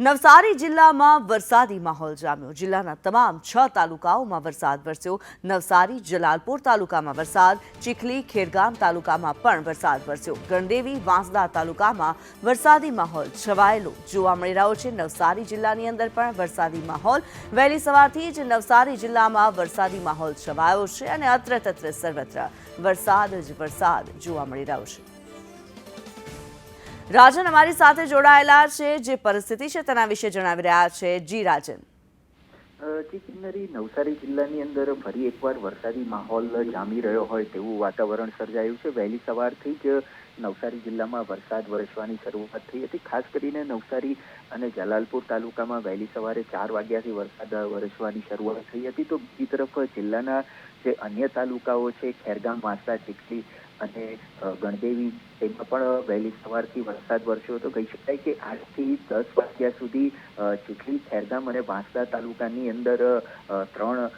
નવસારી જિલ્લામાં વરસાદી માહોલ જામ્યો. જિલ્લાના તમામ છ તાલુકાઓમાં વરસાદ વરસ્યો. નવસારી, જલાલપુર તાલુકામાં વરસાદ, ચીખલી, ખેરગામ તાલુકામાં પણ વરસાદ વરસ્યો. ગણદેવી, વાંસદા તાલુકામાં વરસાદી માહોલ છવાયેલો જોવા મળી રહ્યો છે. નવસારી જિલ્લાની અંદર પણ વરસાદી માહોલ. વહેલી સવારથી જ નવસારી જિલ્લામાં વરસાદી માહોલ છવાયો છે અને અત્ર તત્ર સર્વત્ર વરસાદ જ વરસાદ જોવા મળી રહ્યો છે. રાજન અમારી સાથે જોડાયેલા છે, જે પરિસ્થિતિ છે તેના વિશે જણાવી રહ્યા છે. જી, રાજન. જી કિન્નરી નવસારી જિલ્લાની અંદર ફરી એકવાર વરસાદી માહોલ જામી રહ્યો હોય તેવું વાતાવરણ સર્જાયું છે. વહેલી સવારથી જ નવસારી જિલ્લામાં વરસાદ વરસવાની શરૂઆત થઈ હતી. ખાસ કરીને નવસારી અને જલાલપુર તાલુકામાં વહેલી સવારે ચાર વાગ્યાથી વરસાદ વરસવાની શરૂઆત થઈ હતી. તો બીજી તરફ જિલ્લાના જે અન્ય તાલુકાઓ છે, ખેરગામ, વાંસદા, ચીખલી અને ગણદેવી તેમાં પણ વહેલી સવારથી વરસાદ વરસ્યો હતો. કહી શકાય કે આઠથી દસ વાગ્યા સુધી ચીખલી, ખેરગામ અને વાંસદા તાલુકાની અંદર ત્રણ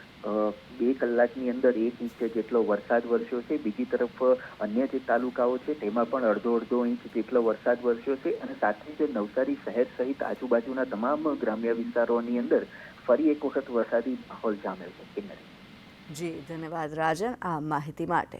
બે કલાકની અંદર એક ઇંચ જેટલો વરસાદ વરસ્યો છે. બીજી તરફ, અન્ય જે તાલુકાઓ છે, તેમાં પણ અડધો અડધો ઇંચ જેટલો વરસાદ વરસ્યો છે અને સાથે જ નવસારી શહેર સહિત આજુબાજુના તમામ ગ્રામ્ય વિસ્તારોની અંદર ફરી એક વખત વરસાદી માહોલ જામ્યો છે. જી, ધન્યવાદ, રાજન. આ માહિતી માટે